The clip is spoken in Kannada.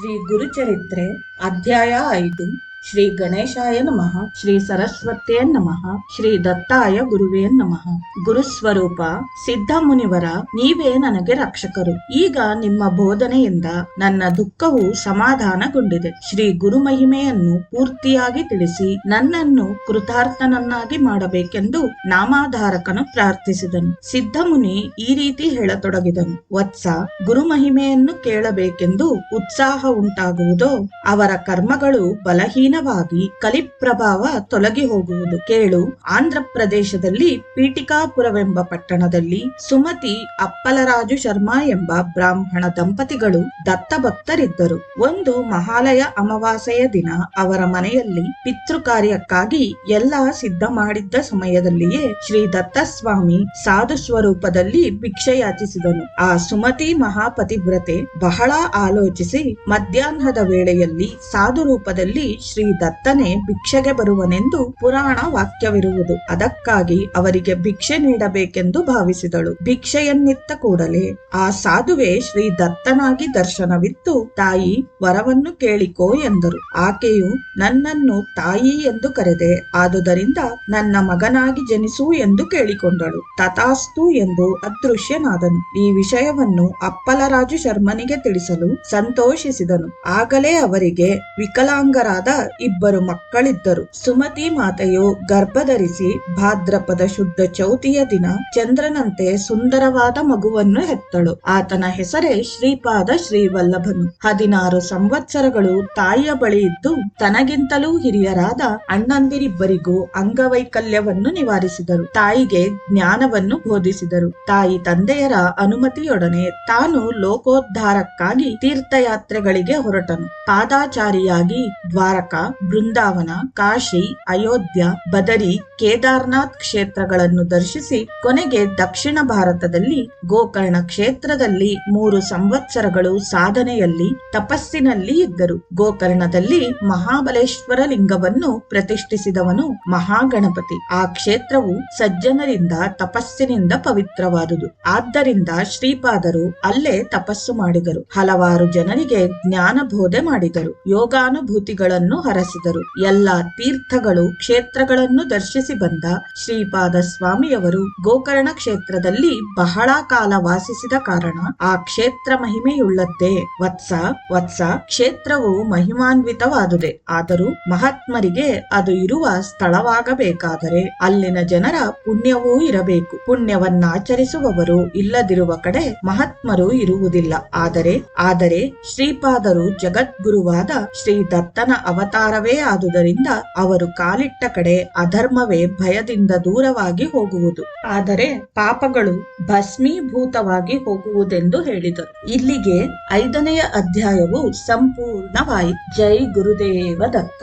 ಶ್ರೀ ಗುರುಚರಿತ್ರೆ ಅಧ್ಯಾಯ ಐದು. ಶ್ರೀ ಗಣೇಶಾಯ ನಮಃ, ಶ್ರೀ ಸರಸ್ವತಿಯ ನಮಃ, ಶ್ರೀ ದತ್ತಾಯ ಗುರುವೇ ನಮಃ. ಗುರುಸ್ವರೂಪ ಸಿದ್ಧ ಮುನಿವರ, ನೀವೇ ನನಗೆ ರಕ್ಷಕರು. ಈಗ ನಿಮ್ಮ ಬೋಧನೆಯಿಂದ ನನ್ನ ದುಃಖವು ಸಮಾಧಾನಗೊಂಡಿದೆ. ಶ್ರೀ ಗುರು ಮಹಿಮೆಯನ್ನು ಪೂರ್ತಿಯಾಗಿ ತಿಳಿಸಿ ನನ್ನನ್ನು ಕೃತಾರ್ಥನನ್ನಾಗಿ ಮಾಡಬೇಕೆಂದು ನಾಮಾಧಾರಕನು ಪ್ರಾರ್ಥಿಸಿದನು. ಸಿದ್ಧ ಮುನಿ ಈ ರೀತಿ ಹೇಳತೊಡಗಿದನು. ವತ್ಸ ಗುರು ಮಹಿಮೆಯನ್ನು ಕೇಳಬೇಕೆಂದು ಉತ್ಸಾಹ ಉಂಟಾಗುವುದೋ, ಅವರ ಕರ್ಮಗಳು ಬಲಹೀನವಾಗಿ ಕಲಿಪ್ರಭಾವ ತೊಲಗಿ ಹೋಗುವುದು. ಕೇಳು, ಆಂಧ್ರ ಪ್ರದೇಶದಲ್ಲಿ ಪೀಠಿಕಾಪುರವೆಂಬ ಪಟ್ಟಣದಲ್ಲಿ ಸುಮತಿ ಅಪ್ಪಲರಾಜು ಶರ್ಮಾ ಎಂಬ ಬ್ರಾಹ್ಮಣ ದಂಪತಿಗಳು ದತ್ತಭಕ್ತರಿದ್ದರು. ಒಂದು ಮಹಾಲಯ ಅಮಾವಾಸ್ಯೆಯ ದಿನ ಅವರ ಮನೆಯಲ್ಲಿ ಪಿತೃ ಕಾರ್ಯಕ್ಕಾಗಿ ಎಲ್ಲ ಸಿದ್ಧ ಮಾಡಿದ್ದ ಸಮಯದಲ್ಲಿಯೇ ಶ್ರೀ ದತ್ತಸ್ವಾಮಿ ಸಾಧು ಸ್ವರೂಪದಲ್ಲಿ ಭಿಕ್ಷೆ ಯಾಚಿಸಿದನು. ಆ ಸುಮತಿ ಮಹಾಪತಿವ್ರತೆ ಬಹಳ ಆಲೋಚಿಸಿ ಮಧ್ಯಾಹ್ನದ ವೇಳೆಯಲ್ಲಿ ಸಾಧು ರೂಪದಲ್ಲಿ ಶ್ರೀ ದತ್ತನೇ ಭಿಕ್ಷೆಗೆ ಬರುವನೆಂದು ಪುರಾಣ ವಾಕ್ಯವಿರುವುದು. ಅದಕ್ಕಾಗಿ ಅವರಿಗೆ ಭಿಕ್ಷೆ ನೀಡಬೇಕೆಂದು ಭಾವಿಸಿದಳು. ಭಿಕ್ಷೆಯನ್ನಿತ್ತ ಕೂಡಲೇ ಆ ಸಾಧುವೆ ಶ್ರೀ ದತ್ತನಾಗಿ ದರ್ಶನವಿತ್ತು. ತಾಯಿ, ವರವನ್ನು ಕೇಳಿಕೋ ಎಂದರು. ಆಕೆಯು, ನನ್ನನ್ನು ತಾಯಿ ಎಂದು ಕರೆದೆ, ಆದುದರಿಂದ ನನ್ನ ಮಗನಾಗಿ ಜನಿಸು ಎಂದು ಕೇಳಿಕೊಂಡಳು. ತಥಾಸ್ತು ಎಂದು ಅದೃಶ್ಯನಾದನು. ಈ ವಿಷಯವನ್ನು ಅಪ್ಪಲರಾಜು ಶರ್ಮನಿಗೆ ತಿಳಿಸಲು ಸಂತೋಷಿಸಿದನು. ಆಗಲೇ ಅವರಿಗೆ ವಿಕಲಾಂಗರಾದ ಇಬ್ಬರು ಮಕ್ಕಳಿದ್ದರು. ಸುಮತಿ ಮಾತೆಯು ಗರ್ಭಧರಿಸಿ ಭಾದ್ರಪದ ಶುದ್ಧ ಚೌತಿಯ ದಿನ ಚಂದ್ರನಂತೆ ಸುಂದರವಾದ ಮಗುವನ್ನು ಹೆತ್ತಳು. ಆತನ ಹೆಸರೇ ಶ್ರೀಪಾದ ಶ್ರೀವಲ್ಲಭನು. ಹದಿನಾರು ಸಂವತ್ಸರಗಳು ತಾಯಿಯ ಬಳಿ ಇದ್ದು ತನಗಿಂತಲೂ ಹಿರಿಯರಾದ ಅಣ್ಣಂದಿರಿಬ್ಬರಿಗೂ ಅಂಗವೈಕಲ್ಯವನ್ನು ನಿವಾರಿಸಿದರು. ತಾಯಿಗೆ ಜ್ಞಾನವನ್ನು ಬೋಧಿಸಿದರು. ತಾಯಿ ತಂದೆಯರ ಅನುಮತಿಯೊಡನೆ ತಾನು ಲೋಕೋದ್ಧಾರಕ್ಕಾಗಿ ತೀರ್ಥಯಾತ್ರೆಗಳಿಗೆ ಹೊರಟನು. ಪಾದಾಚಾರಿಯಾಗಿ ದ್ವಾರಕ ಬೃಂದಾವನ, ಕಾಶಿ, ಅಯೋಧ್ಯ, ಬದರಿ, ಕೇದಾರ್ನಾಥ್ ಕ್ಷೇತ್ರಗಳನ್ನು ದರ್ಶಿಸಿ ಕೊನೆಗೆ ದಕ್ಷಿಣ ಭಾರತದಲ್ಲಿ ಗೋಕರ್ಣ ಕ್ಷೇತ್ರದಲ್ಲಿ ಮೂರು ಸಂವತ್ಸರಗಳು ಸಾಧನೆಯಲ್ಲಿ, ತಪಸ್ಸಿನಲ್ಲಿ ಇದ್ದರು. ಗೋಕರ್ಣದಲ್ಲಿ ಮಹಾಬಲೇಶ್ವರ ಲಿಂಗವನ್ನು ಪ್ರತಿಷ್ಠಿಸಿದವನು ಮಹಾಗಣಪತಿ. ಆ ಕ್ಷೇತ್ರವು ಸಜ್ಜನರಿಂದ ತಪಸ್ಸಿನಿಂದ ಪವಿತ್ರವಾದುದು. ಆದ್ದರಿಂದ ಶ್ರೀಪಾದರು ಅಲ್ಲೇ ತಪಸ್ಸು ಮಾಡಿದರು. ಹಲವಾರು ಜನರಿಗೆ ಜ್ಞಾನ ಬೋಧೆ ಮಾಡಿದರು. ಯೋಗಾನುಭೂತಿಗಳನ್ನು ಹರಸಿದರು. ಎಲ್ಲ ತೀರ್ಥಗಳು ಕ್ಷೇತ್ರಗಳನ್ನು ದರ್ಶಿಸಿ ಬಂದ ಶ್ರೀಪಾದ ಸ್ವಾಮಿಯವರು ಗೋಕರ್ಣ ಕ್ಷೇತ್ರದಲ್ಲಿ ಬಹಳ ಕಾಲ ವಾಸಿಸಿದ ಕಾರಣ ಆ ಕ್ಷೇತ್ರ ಮಹಿಮೆಯುಳ್ಳದ್ದೇ. ವತ್ಸ ವತ್ಸ, ಕ್ಷೇತ್ರವು ಮಹಿಮಾನ್ವಿತವಾದುದೆ. ಆದರೂ ಮಹಾತ್ಮರಿಗೆ ಅದು ಇರುವ ಸ್ಥಳವಾಗಬೇಕಾದರೆ ಅಲ್ಲಿನ ಜನರ ಪುಣ್ಯವೂ ಇರಬೇಕು. ಪುಣ್ಯವನ್ನಾಚರಿಸುವವರು ಇಲ್ಲದಿರುವ ಕಡೆ ಮಹಾತ್ಮರು ಇರುವುದಿಲ್ಲ. ಆದರೆ ಆದರೆ ಶ್ರೀಪಾದರು ಜಗದ್ಗುರುವಾದ ಶ್ರೀ ದತ್ತನ ಅವತಾರವೇ ಆದುದರಿಂದ ಅವರು ಕಾಲಿಟ್ಟ ಕಡೆ ಅಧರ್ಮವೇ ಭಯದಿಂದ ದೂರವಾಗಿ ಹೋಗುವುದು. ಆದರೆ ಪಾಪಗಳು ಭಸ್ಮೀಭೂತವಾಗಿ ಹೋಗುವುದೆಂದು ಹೇಳಿದರು. ಇಲ್ಲಿಗೆ ಐದನೆಯ ಅಧ್ಯಾಯವು ಸಂಪೂರ್ಣವಾಯಿತು. ಜೈ ಗುರುದೇವ ದತ್ತ.